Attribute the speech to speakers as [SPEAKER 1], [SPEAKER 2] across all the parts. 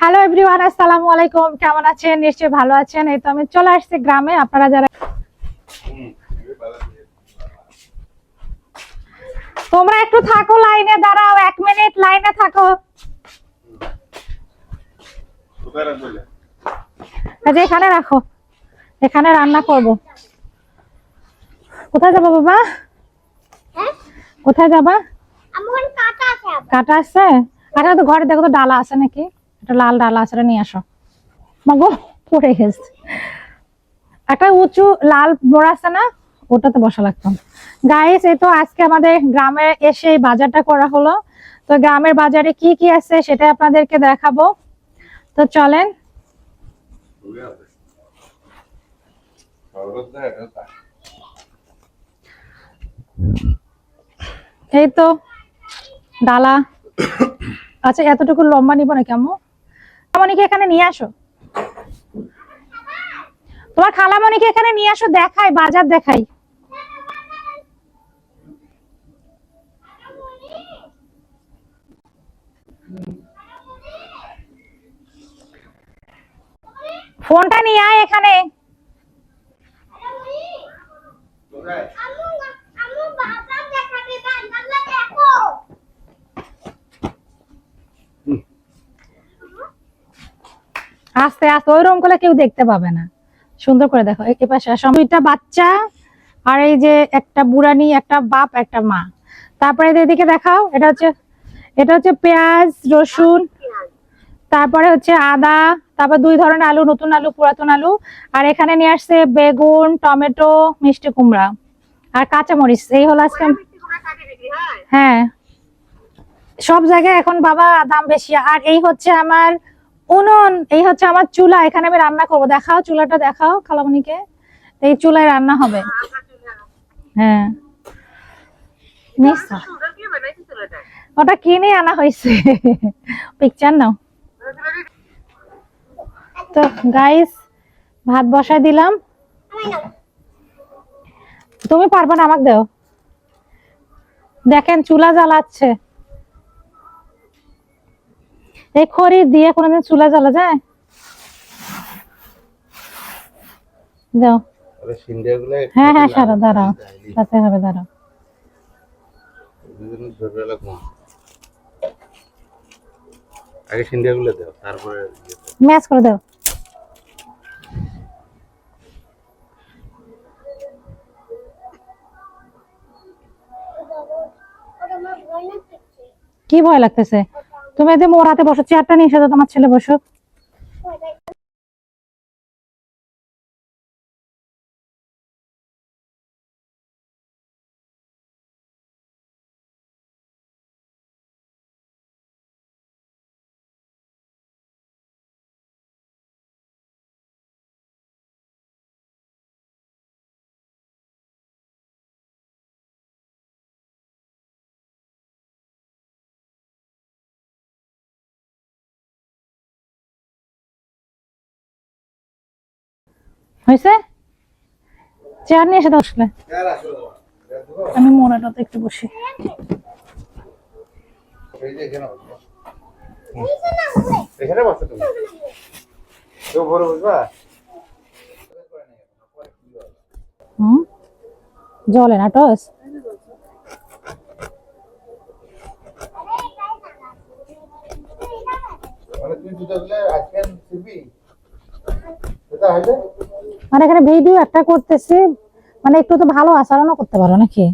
[SPEAKER 1] Hello everyone আসসালামু আলাইকুম। কেমন আছেন? নিশ্চয়ই ভালো আছেন। এই তো আমি চলে আসছি গ্রামে। আপনারা যারা তোমরা একটু থাকো লাইনে দাঁড়াও এক মিনিট লাইনে থাকো। যে এখানে রাখো। এখানে রান্না করব। কোথায় যাবা বাবা? কোথায় যাবা?
[SPEAKER 2] আমার কাটা আছে
[SPEAKER 1] কাটা আছে? কাটা তো ঘরে দেখো তো ডালা আছে নাকি? একটা লাল ডালা আছে নিয়ে আসো। মাগো, পড়ে গেছে। একটা উঁচু লাল মোড় আছে না, ওটাতে বসা লাগতো। গাইস এই তো আজকে আমাদের গ্রামে এসে বাজারটা করা হলো। তো গ্রামের বাজারে কি কি আছে সেটা আপনাদেরকে দেখাবো। তো চলেন। এই তো ডালা আচ্ছা এতটুকু লম্বা নিব না কেমন খালামণিকে এখানে নিয়ে আসো। তোমার খালামণিকে এখানে নিয়ে আসো, দেখাই, বাজার দেখাই। ফোনটা নিয়ে আয় এখানে
[SPEAKER 2] আমু আমু বাবা দেখাবে বাবা দেখো
[SPEAKER 1] আস্তে আস্তে ওই রকম করলে কেউ দেখতে পাবে না। সুন্দর করে দেখো এই পাশে আসো। দুইটা বাচ্চা আর এই যে একটা বুড়ানি, একটা বাপ, একটা মা। তারপরে এদিকে দেখাও, এটা হচ্ছে এটা হচ্ছে পেঁয়াজ, রসুন, তারপরে হচ্ছে আদা, তারপর দুই ধরনের আলু, নতুন আলু, পুরাতন আলু। আর এখানে নিয়ে আসছে বেগুন, টমেটো, মিষ্টি কুমড়া আর কাঁচামরিচ। এই হলো আজকে হ্যাঁ। সব জায়গায় এখন বাবা দাম বেশি। আর এই হচ্ছে আমার উনুন, এই হচ্ছে আমার চুলা, এখানে আমি রান্না করব। দেখাও, চুলাটা দেখাও, খালামণিকে। এই চুলায় রান্না হবে। হ্যাঁ। ওটা কিনে আনা হয়েছে। পিকচার নাও। তো গাইস ভাত বসায় দিলাম। তুমি পারবে না, আমাকে দাও। দেখেন, চুলা জ্বালাচ্ছে। এই খড়ি দিয়ে কোনোদিন চুলা জ্বালা যায়? দাও হ্যাঁ হ্যাঁ সারা দাঁড়াও। তাতে হবে দাঁড়াও।
[SPEAKER 3] আগে দাও তারপরে ইয়ে
[SPEAKER 1] ম্যাচ করে দাও। কি ভয় লাগতেছে? তুমি এতে মোড়াতে বসো চেয়ারটা নিয়ে এসে তোমার ছেলে বসো হয়েছে? চেয়ার নিয়ে এসে আসলে। আমি মোড়াটাতে একটু বসি।
[SPEAKER 3] এই এখানে বসো। তুমি। তো বড় বুঝবা
[SPEAKER 1] হুম? জলে না টস?
[SPEAKER 3] মানে দুটো আজকে শিখবি
[SPEAKER 1] মানে এখানে ভিডিও একটা করতেছি। মানে একটু তো ভালো আচরণও করতে পারো নাকি?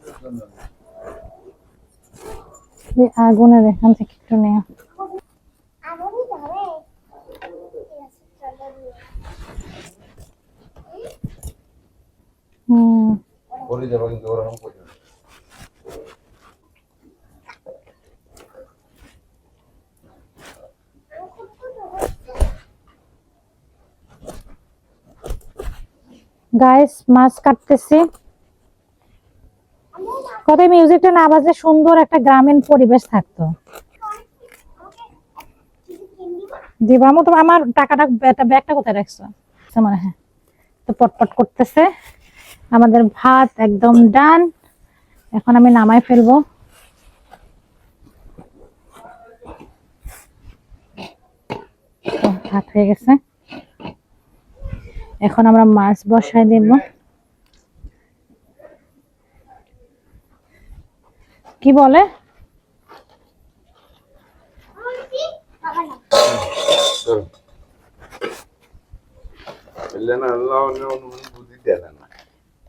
[SPEAKER 3] আছে
[SPEAKER 1] ওই আগুনের এখান থেকে একটু নেওয়া হুম। মাছ কাটতেছি। কত মিউজিকটা না বাজলে সুন্দর একটা গ্রামীণ পরিবেশ থাকতো। দিবামো তো আমার টাকাটা ব্যাগটা কোথায় রাখছো? আচ্ছা, মানে হ্যাঁ। তো পটপট করতেছে। আমাদের ভাত একদম ডান। এখন আমি নামাই ফেলব। ভাত হয়ে গেছে। এখন আমরা মাছ বসাই দেব। কি বলে?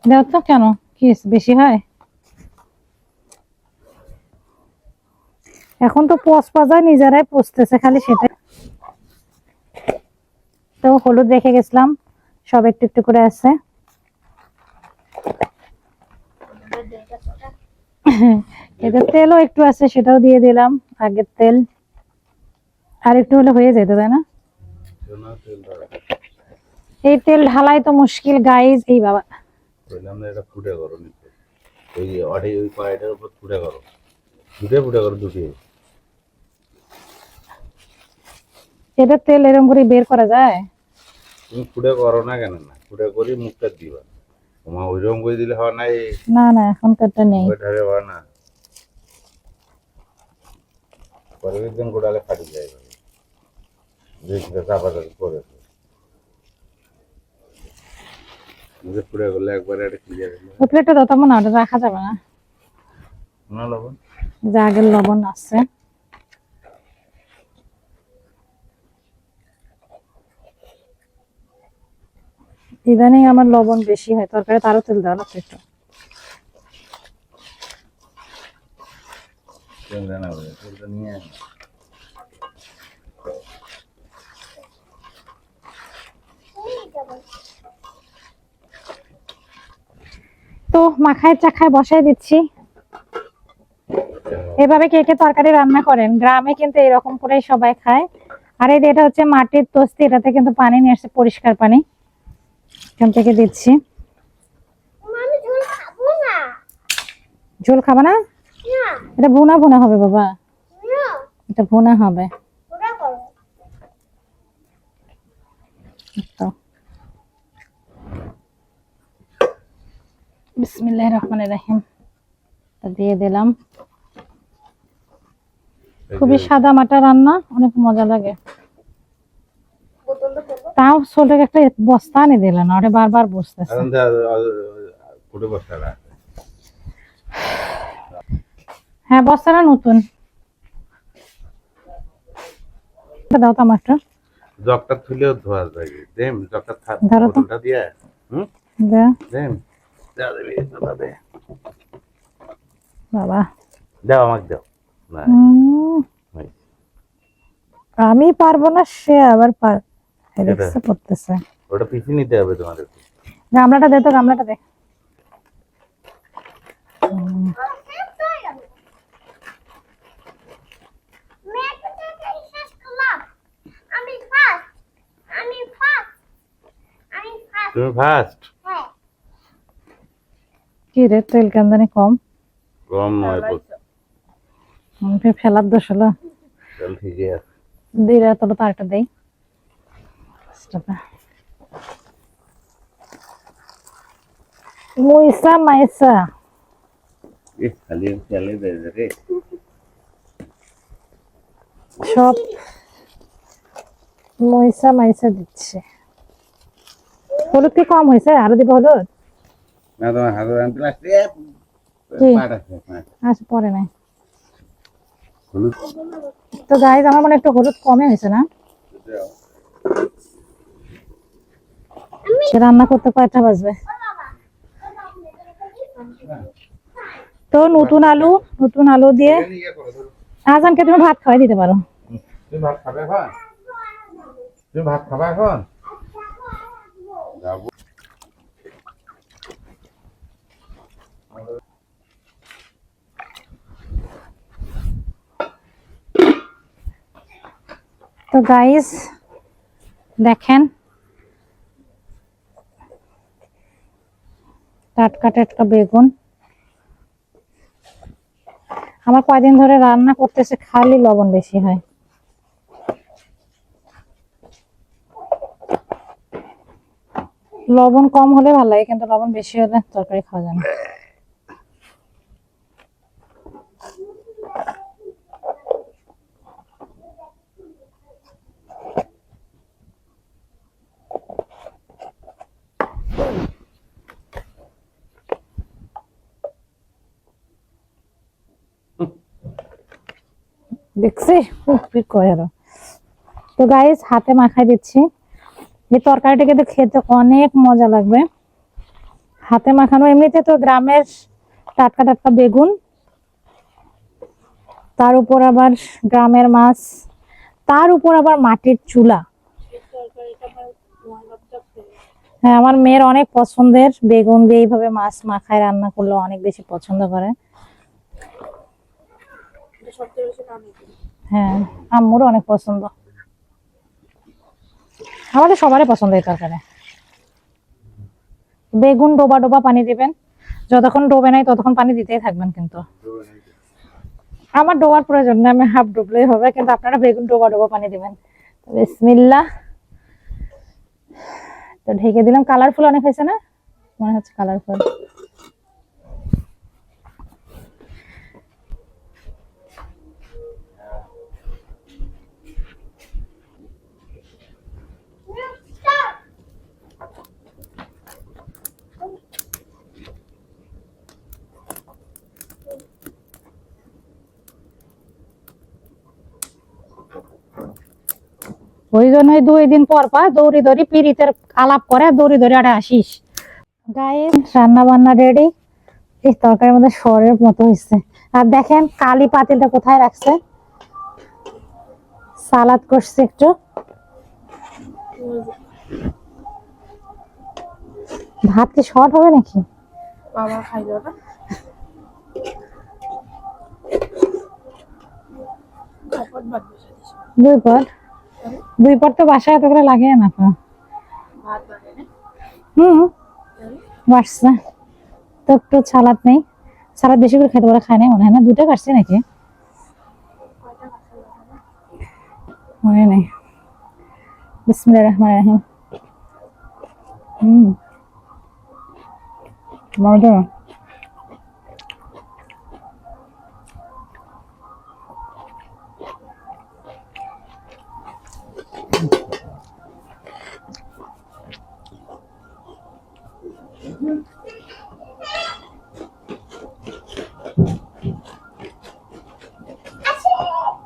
[SPEAKER 1] দেখ তো কেন? কি? বেশি হয়? এখন তো পোষ পাজায় নিজেরাই পুষতেছে খালি সেটা তো হলুদ রেখে গেছিলাম, সব একটু একটু করে আছে। এতে তেলও একটু আছে সেটাও দিয়ে দিলাম আগের তেল। আর একটু হলে হয়ে যেত তাই না? এই তেল ঢালাই তো মুশকিল গাইজ এই বাবা।
[SPEAKER 3] না এটা ফুটে করো ওই অডি ওই কড়াইটার উপর ফুটে করো দুটে ফুটে করো দুটি
[SPEAKER 1] এটা তেল এরকম করে বের করা যায়?
[SPEAKER 3] তুমি ফুটে করো না কেন? না ফুটে করি মুখটা দিবা। তোমার ওইরকম করে দিলে হয় না
[SPEAKER 1] না না এখনকারটা নেই।
[SPEAKER 3] ওইটারে হয় না। পরে একদিন গোড়ালে ফাটি যায় দেখতে চাপা চাপি করেছে মুখে ফুটে করলে একবারে একটা ক্লিয়ার
[SPEAKER 1] ওই প্লেটটা দাও তেমন না রাখা যাবে না।
[SPEAKER 3] না লবণ?
[SPEAKER 1] যে আগের লবণ আছে। ইদানিং আমার লবণ বেশি হয় তরকারি তারও তেল দেওয়া লাগতো একটু
[SPEAKER 3] তেল দেনা তেলটা নিয়ে।
[SPEAKER 1] তো মাখায় চাখায় বসাই দিচ্ছি। এভাবে কে কে তরকারি রান্না করেন? গ্রামে কিন্তু এরকম করেই সবাই খায়। আর এই এটা হচ্ছে মাটির তস্তি এটাতে কিন্তু পানি নিয়ে আসছে পরিষ্কার পানি। এখান থেকে দিচ্ছি।
[SPEAKER 2] ঝোল খাব না?
[SPEAKER 1] ঝোল খাবে না?
[SPEAKER 2] না।
[SPEAKER 1] এটা ভুনা ভুনা হবে বাবা। এটা ভুনা হবে। তো। বিসমিল্লাহ রহমান রাহিম। দিয়ে দিলাম। খুবই সাদা মাটা রান্না অনেক মজা লাগে। তাও সোলটাকে একটা বস্তা এনে দিলেন ওটা বারবার বসতেছে।
[SPEAKER 3] বসতে
[SPEAKER 1] হ্যাঁ বস্তাটা নতুন এটা দাও তো আমার একটু
[SPEAKER 3] জগটা তুলেও ধোয়া যায় দেম জগটা থাক
[SPEAKER 1] ধরো তো।
[SPEAKER 3] বোতলটা হুম?
[SPEAKER 1] দে,
[SPEAKER 3] দেম দাও দেবে দাও দে।
[SPEAKER 1] বাবা।
[SPEAKER 3] দাও আমাকে দাও। না।
[SPEAKER 1] আমি পারব না সে আবার পার। রিক্সে পড়তেছে।
[SPEAKER 3] ওটা পিছিয়ে নিতে হবে তোমাদের
[SPEAKER 1] গামলাটা দে তো গামলাটা দে
[SPEAKER 2] আমি ফার্স্ট আমি ফার্স্ট আমি ফার্স্ট
[SPEAKER 3] তুমি ফার্স্ট
[SPEAKER 1] কি রে তেল কান্দানি কম?
[SPEAKER 3] কম নয়
[SPEAKER 1] আমি ফেলার দোষ হলো।
[SPEAKER 3] চল ঠিকই আছে।
[SPEAKER 1] তোর তো আরেকটা দেই। মুইসা মাইসা
[SPEAKER 3] এ খালি দেয় রে।
[SPEAKER 1] সব মইসা মাইসা দিচ্ছে। হলুদ কি কম হয়েছে? আরও দিব হলুদ?
[SPEAKER 3] না তোমার আনতে লাগছে।
[SPEAKER 1] আচ্ছা পরে নাই।
[SPEAKER 3] হলুদ?
[SPEAKER 1] তো গাইজ আমার মনে একটু হলুদ কমে হয়েছে না? সে রান্না করতে কয়টা বাজবে? তো নতুন আলু নতুন আলু দিয়ে আজানকে তুমি ভাত খাওয়াই দিতে পারো।
[SPEAKER 3] তুমি ভাত খাবে এখন? তুমি ভাত খাবে এখন? যাব
[SPEAKER 1] তো গাইস দেখেন। টাটকা টাটকা বেগুন। আমার কয়দিন ধরে রান্না করতেছে, খালি লবণ বেশি হয়। লবণ কম হলে ভালো লাগে, কিন্তু লবণ বেশি হলে তরকারি খাওয়া যায় না। দেখছি কয় আরও। তো গাইস হাতে মাখাই দিচ্ছি। এই তরকারিটা কিন্তু খেতে অনেক মজা লাগবে। হাতে মাখানো এমনিতে তো গ্রামের টাটকা টাটকা বেগুন তার উপর আবার গ্রামের মাছ তার উপর আবার মাটির চুলা। হ্যাঁ আমার মেয়ের অনেক পছন্দের বেগুন দিয়ে এইভাবে মাছ মাখায় রান্না করলে অনেক বেশি পছন্দ করে। হ্যাঁ আম্মুরও অনেক পছন্দ। আমাদের সবারই পছন্দ এই তরকারি। বেগুন ডোবা ডোবা পানি দিবেন। যতক্ষণ ডোবে নাই ততক্ষণ পানি দিতেই থাকবেন কিন্তু। আমার ডোবার প্রয়োজন না, আমি হাফ ডুবলেই হবে, কিন্তু আপনারা বেগুন ডোবা ডোবা পানি দিবেন। বিসমিল্লাহ। তো ঢেকে দিলাম। কালারফুল অনেক হয়েছে না? মনে হচ্ছে কালারফুল। ওই জন্যই দুই দিন পর পর দৌড়ি দৌড়ি পিরিতের আলাপ করে দৌড়ি দৌড়ি আরে আসিস। গায়ে রান্না বান্না রেডি এই তরকারির মধ্যে সরের মতো হয়েছে আর দেখেন কালি পাতিলটা কোথায় রাখছে? সালাদ করছে একটু। ভাত কি শর্ট হবে নাকি?
[SPEAKER 4] বাবা খাইলো না।
[SPEAKER 1] দুই পট। দুই পট তো বাসায় এত করে লাগে না তো। হুম। বাড়ছে তো একটু সালাদ নেই। সালাদ বেশি করে খেতে পারে, খায় নাই মনে হয় না। দুটো কাটছে নাকি? মনে নেই। বিসমিল্লাহির রহমানির রহিম। হুম। মজা হুম
[SPEAKER 3] চলো আমরা রুমে যাই।
[SPEAKER 2] সাবান দিলে
[SPEAKER 3] আসো, সাবান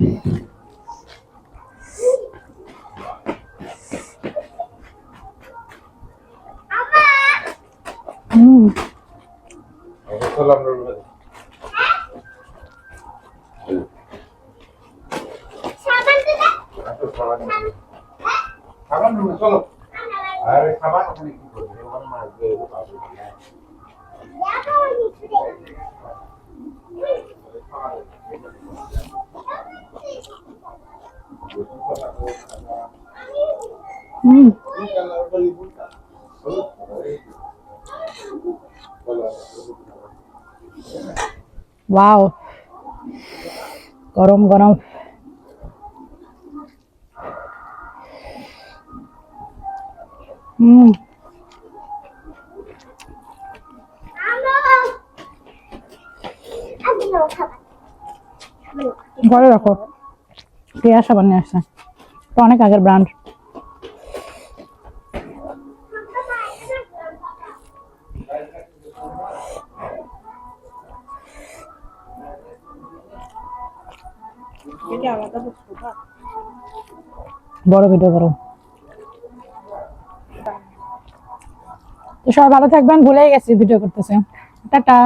[SPEAKER 3] নিয়ে। সাবান রুমে চলো আরে সাবান ওখানে কি করবে ওখানে মাছ দিয়ে দেবো, পাবো।
[SPEAKER 2] দেখো ওই নিচে
[SPEAKER 1] হুম ওয়াও গরম গরম হুম ঘরে রাখো। প্রিয়া সাবান নিয়ে আসছে? অনেক আগের ব্র্যান্ড বড় ভিডিও করো। তো সবাই ভালো থাকবেন ভুলেই গেছি ভিডিও করতেছে। টাটা।